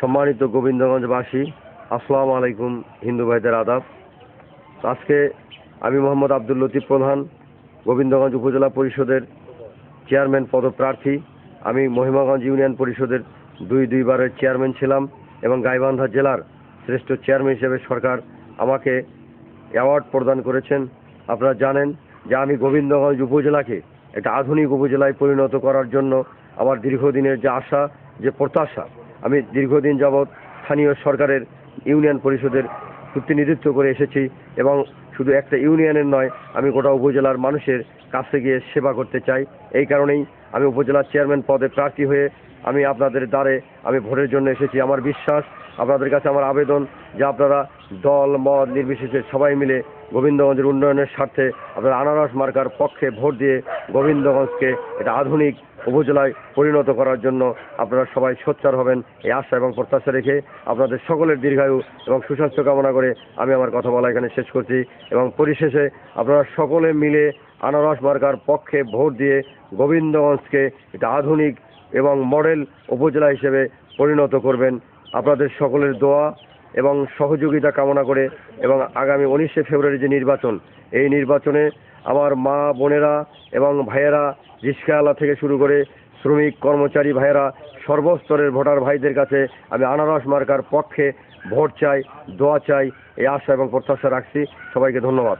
সম্মানিত গোবিন্দগঞ্জবাসী, আসসালামু আলাইকুম হিন্দু ভাইদের আদাব। আজকে আমি মোহাম্মদ আব্দুল লতিফ প্রধান, গোবিন্দগঞ্জ উপজেলা পরিষদের চেয়ারম্যান পদপ্রার্থী। আমি মহিমাগঞ্জ ইউনিয়ন পরিষদের দুই দুইবারের চেয়ারম্যান ছিলাম এবং গাইবান্ধা জেলার শ্রেষ্ঠ চেয়ারম্যান হিসেবে সরকার আমাকে অ্যাওয়ার্ড প্রদান করেছেন। আপনারা জানেন যে আমি গোবিন্দগঞ্জ উপজেলাকে একটা আধুনিক উপজেলায় পরিণত করার জন্য আমার দীর্ঘদিনের যে আশা, যে প্রত্যাশা আমি দীর্ঘদিন যাবৎ স্থানীয় সরকারের ইউনিয়ন পরিষদের প্রতিনিধিত্ব করে এসেছি এবং শুধু একটা ইউনিয়নের নয়, আমি গোটা উপজেলার মানুষের কাছে গিয়ে সেবা করতে চাই। এই কারণেই আমি উপজেলার চেয়ারম্যান পদে প্রার্থী হয়ে আমি আপনাদের দ্বারে আমি ভোটের জন্য এসেছি। আমার বিশ্বাস, আপনাদের কাছে আমার আবেদন যে আপনারা দল, মত, নির্বিশেষে সবাই মিলে গোবিন্দগঞ্জের উন্নয়নের স্বার্থে আপনারা আনারস মার্কার পক্ষে ভোট দিয়ে গোবিন্দগঞ্জকে এটা আধুনিক উপজেলায় পরিণত করার জন্য আপনারা সবাই সোচ্চার হবেন। এই আশা এবং প্রত্যাশা রেখে আপনাদের সকলের দীর্ঘায়ু এবং সুস্বাস্থ্য কামনা করে আমি আমার কথা বলা এখানে শেষ করছি এবং পরিশেষে আপনারা সকলে মিলে আনারস মার্কার পক্ষে ভোট দিয়ে গোবিন্দগঞ্জকে একটা আধুনিক এবং মডেল উপজেলা হিসেবে পরিণত করবেন। আপনাদের সকলের দোয়া এবং সহযোগিতা কামনা করে এবং আগামী উনিশে ফেব্রুয়ারি যে নির্বাচন, এই নির্বাচনে আমার মা, বোনেরা এবং ভাইয়েরা রিস্কাওয়ালা থেকে শুরু করে শ্রমিক, কর্মচারী ভাইয়েরা, সর্বস্তরের ভোটার ভাইদের কাছে আমি আনারস মার্কার পক্ষে ভোট চাই, দোয়া চাই, এই আশা এবং প্রত্যাশা রাখছি। সবাইকে ধন্যবাদ।